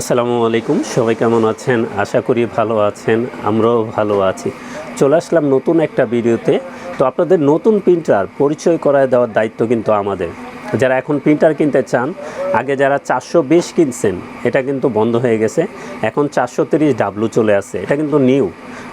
আসসালামু আলাইকুম, সবাই কেমন আছেন? আশা করি ভালো আছেন, আমরাও ভালো আছি। চলে আসলাম নতুন একটা ভিডিওতে। তো আপনাদের নতুন প্রিন্টার পরিচয় করায় দেওয়ার দায়িত্ব কিন্তু আমাদের। যারা এখন প্রিন্টার কিনতে চান, আগে যারা চারশো বিশ কিনছেন, এটা কিন্তু বন্ধ হয়ে গেছে। এখন চারশো তিরিশ ডাব্লু চলে আসে এটা কিন্তু নিউ।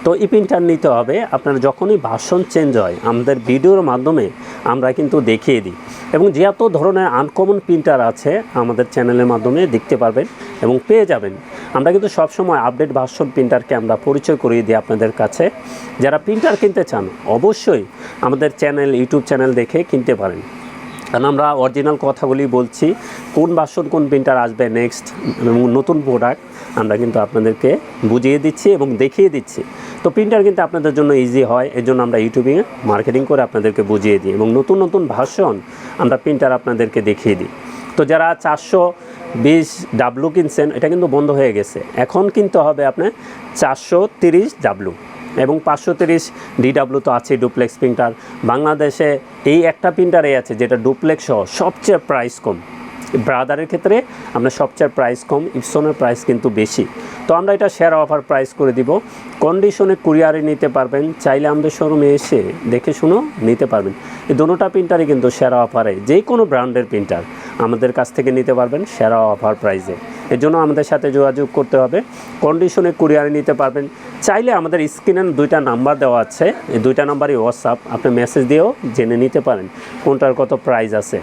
তো এই প্রিন্টার নিতে হবে। আপনার যখনই ভাষণ চেঞ্জ হয়, আমাদের ভিডিওর মাধ্যমে আমরা কিন্তু দেখিয়ে দিই। এবং যে এত ধরনের আনকমন প্রিন্টার আছে, আমাদের চ্যানেলের মাধ্যমে দেখতে পারবেন এবং পেয়ে যাবেন। আমরা কিন্তু সবসময় আপডেট ভার্সন প্রিন্টারকে আমরা পরিচয় করিয়ে দিই আপনাদের কাছে। যারা প্রিন্টার কিনতে চান, অবশ্যই আমাদের চ্যানেল ইউটিউব চ্যানেল দেখে কিনতে পারেন। কারণ আমরা অরিজিনাল কথাগুলি বলছি, কোন বাসন কোন প্রিন্টার আসবে নেক্সট এবং নতুন প্রোডাক্ট আমরা কিন্তু আপনাদেরকে বুঝিয়ে দিচ্ছি এবং দেখিয়ে দিচ্ছি। তো প্রিন্টার কিন্তু আপনাদের জন্য ইজি হয় এর জন্য আমরা ইউটিউবে মার্কেটিং করে আপনাদেরকে বুঝিয়ে দিই এবং নতুন নতুন ভাষণ আমরা প্রিন্টার আপনাদেরকে দেখিয়ে দিই। তো যারা চারশো বিশ ডাব্লু কিনছেন, এটা কিন্তু বন্ধ হয়ে গেছে। এখন কিনতে হবে আপনার চারশো তিরিশ ডাব্লু এবং পাঁচশো তিরিশ ডিডাব্লিউ তো আছে ডুপ্লেক্স প্রিন্টার বাংলাদেশে এই একটা প্রিন্টারে আছে যেটা ডুপ্লেক্স সহ সবচেয়ে প্রাইস কম। ব্রাদারের ক্ষেত্রে আমরা সবচেয়ে প্রাইস কম ইপসনের প্রাইস কিন্তু বেশি। তো আমরা এটা শেয়ার অফার প্রাইস করে দিব। কন্ডিশনে কুরিয়ারে নিতে পারবেন, চাইলে আমাদের শোরুমে এসে দেখে শুনো নিতে পারবেন। এই দুটোটা প্রিন্টারই কিন্তু সেরা অফারে যে কোনো ব্র্যান্ডের প্রিন্টার আমাদের কাছ থেকে নিতে পারবেন সেরা অফার প্রাইসে এর জন্য আমাদের সাথে যোগাযোগ করতে হবে। কন্ডিশনে কুরিয়ারে নিতে পারবেন। চাইলে আমাদের স্ক্রিনে দুইটা নাম্বার দেওয়া আছে। এই দুইটা নাম্বারই হোয়াটসঅ্যাপ আপনি মেসেজ দিয়েও জেনে নিতে পারেন কোনটার কত প্রাইস আছে।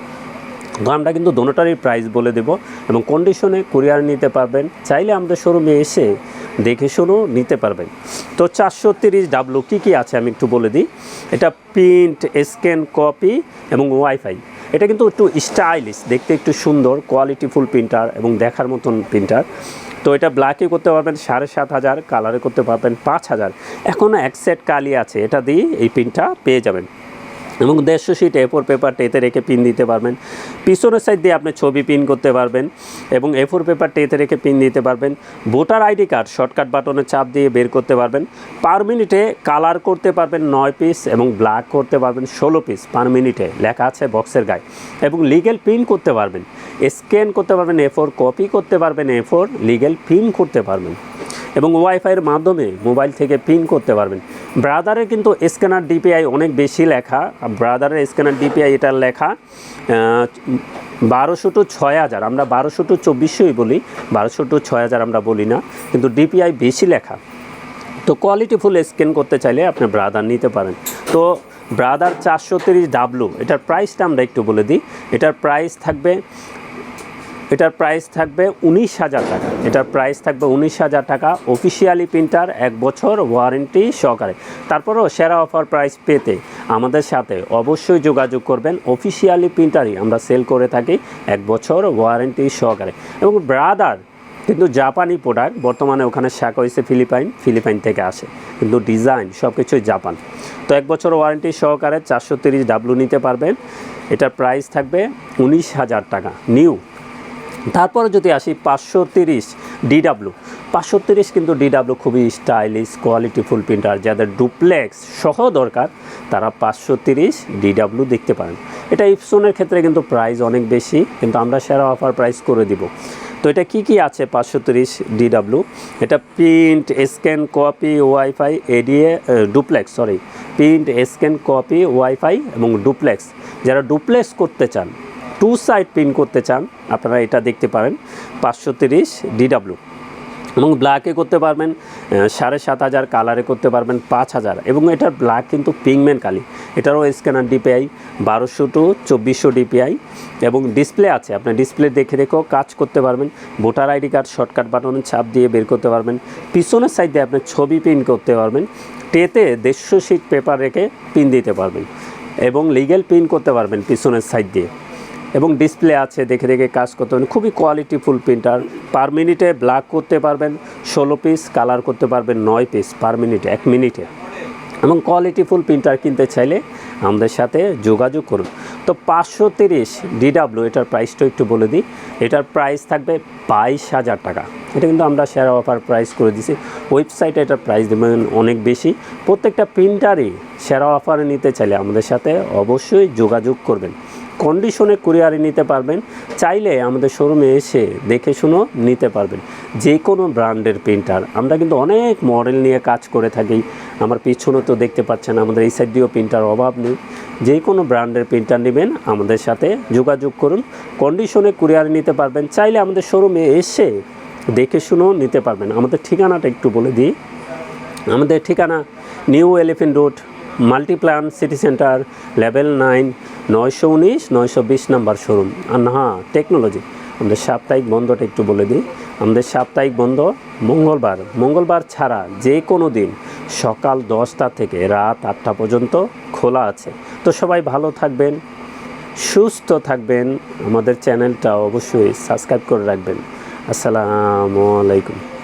তো আমরা কিন্তু দোনোটারই প্রাইস বলে দেব এবং কন্ডিশনে কুরিয়ার নিতে পারবেন। চাইলে আমাদের শোরুমে এসে দেখে শুনেও নিতে পারবেন। তো চারশো তিরিশ ডাব্লু কী কী আছে আমি একটু বলে দিই। এটা প্রিন্ট স্ক্যান কপি এবং ওয়াইফাই এটা কিন্তু একটু স্টাইলিশ দেখতে একটু সুন্দর কোয়ালিটিফুল প্রিন্টার এবং দেখার মতন প্রিন্টার তো এটা ব্ল্যাকে করতে পারবেন, সাড়ে সাত হাজার কালারে করতে পারবেন, পাঁচ হাজার। এখনও এক সেট কালি আছে, এটা দিয়ে এই প্রিন্টটা পেয়ে যাবেন। এবং দেড়শো শিট এফোর পেপারটা এতে রেখে পিন দিতে পারবেন। পিছনের সাইড দিয়ে আপনি ছবি পিন করতে পারবেন এবং এ ফোর পেপারটা এতে রেখে পিন দিতে পারবেন। ভোটার আইডি কার্ড শর্টকাট বাটনে চাপ দিয়ে বের করতে পারবেন। পার মিনিটে কালার করতে পারবেন নয় পিস এবং ব্ল্যাক করতে পারবেন ষোলো পিস পার মিনিটে লেখা আছে বক্সের গায়ে এবং লিগেল পিন করতে পারবেন। স্ক্যান করতে পারবেন এ ফোর কপি করতে পারবেন এ ফোর লিগেল পিন করতে পারবেন। এবং ওয়াইফাইয়ের মাধ্যমে মোবাইল থেকে পিন করতে পারবেন। ব্রাদারের কিন্তু স্ক্যানার ডিপিআই অনেক বেশি লেখা। ব্রাদারের স্ক্যানার ডিপিআই এটার লেখা বারোশো টু ছয় হাজার। আমরা বারোশো টু চব্বিশশোই বলি, বারোশো টু ছয় হাজার আমরা বলি না, কিন্তু ডিপিআই বেশি লেখা। তো কোয়ালিটিফুল স্ক্যান করতে চাইলে আপনি ব্রাদার নিতে পারেন। তো ব্রাদার চারশো তিরিশ ডাব্লু, এটার প্রাইসটা আমরা একটু বলে দিই। এটার প্রাইস থাকবে এটার প্রাইস থাকবে উনিশ হাজার টাকা। এটার প্রাইস থাকবে উনিশ হাজার টাকা অফিসিয়ালি প্রিন্টার এক বছর ওয়ারেন্টি সহকারে। তারপরেও সেরা অফার প্রাইস পেতে আমাদের সাথে অবশ্যই যোগাযোগ করবেন। অফিসিয়ালি প্রিন্টারই আমরা সেল করে থাকি এক বছর ওয়ারেন্টি সহকারে। এবং ব্রাদার কিন্তু জাপানি প্রোডাক্ট বর্তমানে ওখানে শাক হয়েছে ফিলিপাইন ফিলিপাইন থেকে আসে। কিন্তু ডিজাইন সব কিছুই জাপান। তো এক বছর ওয়ারেন্টি সহকারে চারশো তিরিশ ডাব্লু নিতে পারবেন। এটার প্রাইস থাকবে উনিশ হাজার টাকা। নিউ তারপরে যদি আসি পাঁচশো তিরিশ ডিডাব্লু পাঁচশো তিরিশ কিন্তু ডিডাব্লু খুবই স্টাইলিশ কোয়ালিটিফুল প্রিন্টার যাদের ডুপ্লেক্স সহ দরকার, তারা পাঁচশো তিরিশ ডিডাব্লু দেখতে পারেন। এটা ইপসনের ক্ষেত্রে কিন্তু প্রাইস অনেক বেশি, কিন্তু আমরা সেরা অফার প্রাইস করে দিব। তো এটা কি কি আছে পাঁচশো তিরিশ ডিডাব্লু এটা print scan copy WiFi ADA duplex sorry print scan copy WiFi এবং ডুপ্লেক্স যারা ডুপ্লেক্স করতে চান টু সাইড প্রিন্ট করতে চান, আপনারা এটা দেখতে পারেন, পাঁচশো তিরিশ ডিডাব্লু এবং ব্ল্যাকে করতে পারবেন সাড়ে সাত হাজার কালারে করতে পারবেন, পাঁচ হাজার। এবং এটার ব্ল্যাক কিন্তু পিংমেন্ট কালি। এটারও স্ক্যানার ডিপিআই বারোশো টু চব্বিশশো ডিপিআই এবং ডিসপ্লে আছে, আপনি ডিসপ্লে দেখে দেখেও কাজ করতে পারবেন ভোটার আইডি কার্ড শর্টকাট বাটনে ছাপ দিয়ে বের করতে পারবেন। পিছনের সাইড দিয়ে আপনি ছবি প্রিন্ট করতে পারবেন। টেতে দেড়শো শিট পেপার রেখে পিন দিতে পারবেন। এবং লিগেল প্রিন্ট করতে পারবেন পিছনের সাইড দিয়ে। এবং ডিসপ্লে আছে, দেখে দেখে কাজ করতে পারবেন। খুবই কোয়ালিটিফুল প্রিন্টার পার মিনিটে ব্ল্যাক করতে পারবেন, ষোলো পিস কালার করতে পারবেন, নয় পিস পার মিনিটে এক মিনিটে এবং কোয়ালিটিফুল প্রিন্টার কিনতে চাইলে আমাদের সাথে যোগাযোগ করুন। তো পাঁচশো তিরিশ ডিডাব্লিউ এটার প্রাইসটা একটু বলে দিই। এটার প্রাইস থাকবে বাইশ হাজার টাকা। এটা কিন্তু আমরা শেয়ার অফার প্রাইস করে দিছি ওয়েবসাইটে এটার প্রাইস দেবেন অনেক বেশি। প্রত্যেকটা প্রিন্টারই সেরা অফারে নিতে চাইলে আমাদের সাথে অবশ্যই যোগাযোগ করবেন। কন্ডিশনে কুরিয়ারে নিতে পারবেন, চাইলে আমাদের শোরুমে এসে দেখে শুনো নিতে পারবেন। যে কোনো ব্র্যান্ডের প্রিন্টার আমরা কিন্তু অনেক মডেল নিয়ে কাজ করে থাকি। আমার পিছনে তো দেখতে পাচ্ছেন, আমাদের এই সাইড দিয়েও প্রিন্টার অভাব নেই। যে কোনো ব্র্যান্ডের প্রিন্টার নেবেন, আমাদের সাথে যোগাযোগ করুন। কন্ডিশনে কুরিয়ারে নিতে পারবেন, চাইলে আমাদের শোরুমে এসে দেখে শুনেও নিতে পারবেন। আমাদের ঠিকানাটা একটু বলে দিই। আমাদের ঠিকানা New Elephant Road Multiplan City Centre level nine নয়শো উনিশ, নয়শো বিশ নাম্বার শোরুম আর হ্যাঁ টেকনোলজি আমাদের সাপ্তাহিক বন্ধটা একটু বলে দিই। আমাদের সাপ্তাহিক বন্ধ মঙ্গলবার। মঙ্গলবার ছাড়া যে কোনো দিন সকাল দশটা থেকে রাত আটটা পর্যন্ত খোলা আছে। তো সবাই ভালো থাকবেন, সুস্থ থাকবেন। আমাদের চ্যানেলটা অবশ্যই সাবস্ক্রাইব করে রাখবেন। আসসালামু আলাইকুম।